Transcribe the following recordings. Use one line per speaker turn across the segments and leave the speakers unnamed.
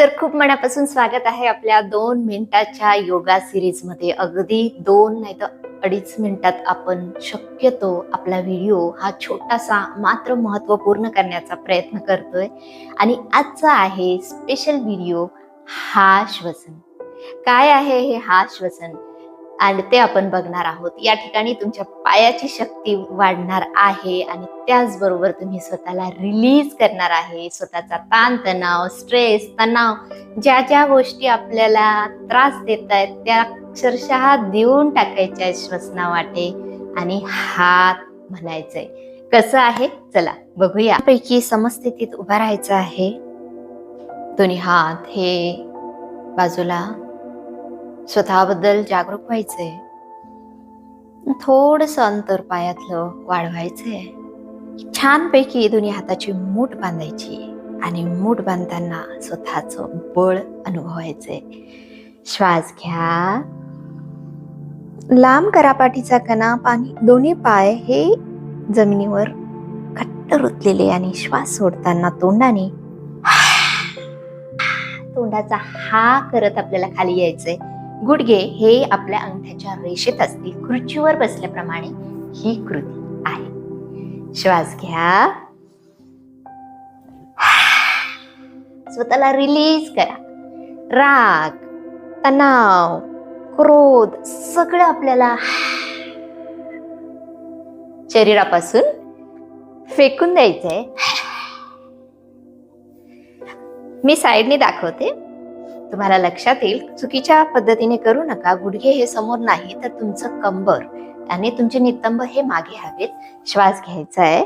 तर खूप मनापासून स्वागत आहे आपल्या दोन मिनिटाच्या योगा सिरीजमध्ये. अगदी दोन नाही तर अडीच मिनिटात आपण शक्यतो आपला व्हिडिओ हा छोटासा मात्र महत्त्वपूर्ण करण्याचा प्रयत्न करतोय. आणि आजचा आहे स्पेशल व्हिडिओ हा श्वसन काय आहे हे हा श्वसन आणि ते आपण बघणार आहोत. या ठिकाणी तुमच्या पायाची शक्ती वाढणार आहे आणि त्याचबरोबर तुम्ही स्वतःला रिलीज करणार आहे. स्वतःचा ताण तणाव स्ट्रेस तणाव ज्या ज्या गोष्टी आपल्याला त्रास देत आहेत त्या अक्षरशः देऊन टाकायच्या श्वसना वाटे आणि हात म्हणायचंय. कसं आहे? चला बघूया. पैकी समस्थितीत उभा राहायचं आहे. दोन्ही हात हे बाजूला स्वतःबद्दल जागरूक व्हायचंय. थोडस अंतर पायातलं वाढवायचंय. छानपैकी दोन्ही हाताची मूठ बांधायची आणि मूठ बांधताना स्वतःचं बळ अनुभवायचंय. श्वास घ्या. लांब करा पाठीचा कणा पाणी दोन्ही पाय हे जमिनीवर घट्ट रुतलेले आणि श्वास सोडताना तोंडाने तोंडाचा हा करत आपल्याला खाली यायचंय. गुडघे हे आपल्या अंगठ्याच्या रेषेत असतील. खुर्चीवर बसल्याप्रमाणे ही कृती आहे. श्वास घ्या. स्वतःला रिलीज करा. राग तणाव क्रोध सगळं आपल्याला शरीरापासून फेकून द्यायचंय. मी साईडने दाखवते. तुम्हाला लक्षात येईल चुकीच्या पद्धतीने करू नका गुडघे हे समोर नाही तर तुमचं कंबर आणि तुमचे नितंब हे मागे हवेत श्वास घ्यायचा आहे.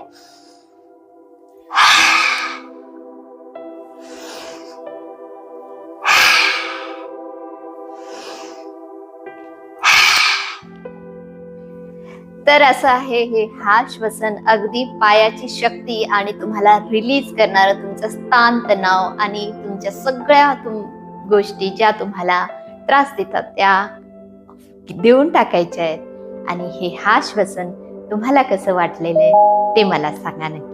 तर असं आहे हे हा श्वसन अगदी पायाची शक्ती आणि तुम्हाला रिलीज करणारं तुमचं स्थान तणाव आणि तुमच्या सगळ्या तुम गोष्टी ज्या तुम्हाला त्रास देतात त्या देऊन टाकायच्या आहेत. आणि हे हा श्वसन तुम्हाला कसं वाटलेलं आहे ते मला सांगा नक्की.